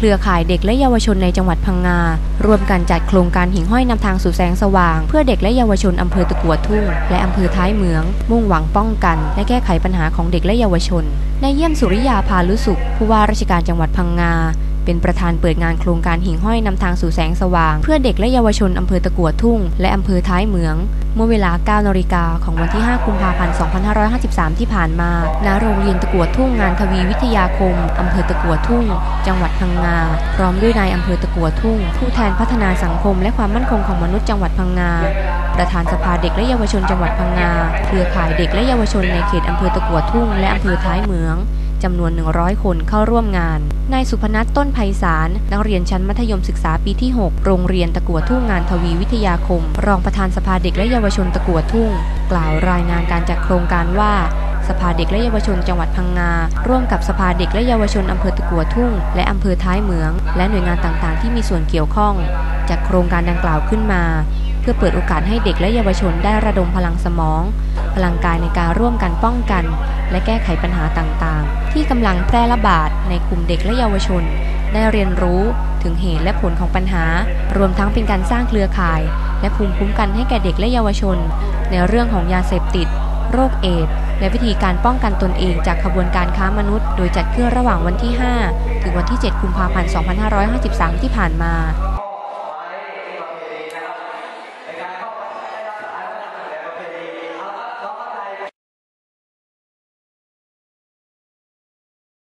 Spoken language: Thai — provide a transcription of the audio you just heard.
เครือข่ายเด็กและเยาวชนในจังหวัดพังงา ร่วมกันจัดโครงการหิ่งห้อยนำทางสู่แสงสว่าง เพื่อเด็กและเยาวชนอำเภอตะกัวทุ่ง และอำเภอท้ายเหมือง มุ่งหวังป้องกัน และแก้ไขปัญหาของเด็กและเยาวชน ในเยี่ยมสุริยาพาลุสุขผู้ว่าราชการจังหวัดพังงา เป็นประธานเปิดงานโครงการหิ่งห้อยนำทางสู่แสงสว่าง เพื่อเด็กและเยาวชนอำเภอตะกัวทุ่ง และอำเภอท้ายเหมือง เมื่อเวลา 9นาฬิกาของวันที่ 5 กุมภาพันธ์ 2553 ที่ผ่านมา ณ โรงเรียนตะกัวทุ่งงานทวีวิทยาคมอำเภอตะกัวทุ่ง จังหวัดพังงา พร้อมด้วยนายอำเภอตะกัวทุ่ง ผู้แทนพัฒนาสังคม และความมั่นคงของมนุษย์จังหวัดพังงา ประธานสภาเด็กและเยาวชนจังหวัดพังงา เครือข่ายเด็กและเยาวชนในเขตอำเภอตะกัวทุ่ง และอำเภอท้ายเหมือง จำนวน 100 คนเข้าร่วมงาน นายสุพนัทต้นไพศาล นักเรียนชั้นมัธยมศึกษาปีที่ 6 โรงเรียนตะกัวทุ่งงานทวีวิทยาคม รองประธานสภาเด็กและเยาวชนตะกัวทุ่ง กล่าวรายงานการจัดโครงการว่าสภาเด็กและเยาวชนจังหวัดพังงา ร่วมกับสภาเด็กและเยาวชนอำเภอตะกัวทุ่ง และอำเภอท้ายเหมือง และหน่วยงานต่างๆ ที่มีส่วนเกี่ยวข้อง จัดโครงการดังกล่าวขึ้นมา เพื่อเปิดโอกาสให้เด็กและเยาวชนได้ระดมพลังสมอง ลังกายในการร่วมกันป้องกัน และแก้ไขปัญหาต่างๆ ที่กำลังแพร่ระบาดในกลุ่มเด็กและเยาวชน ได้เรียนรู้ถึงเหตุและผลของปัญหา รวมทั้งเป็นการสร้างเครือข่าย และภูมิคุ้มกันให้แก่เด็กและเยาวชน ในเรื่องของยาเสพติด โรคเอดส์และวิธีการป้องกันตนเองจากขบวนการค้ามนุษย์ โดยจัดขึ้นระหว่างวันที่ 5 ถึงวันที่ 7 กุมภาพันธ์ 2553 ที่ผ่านมา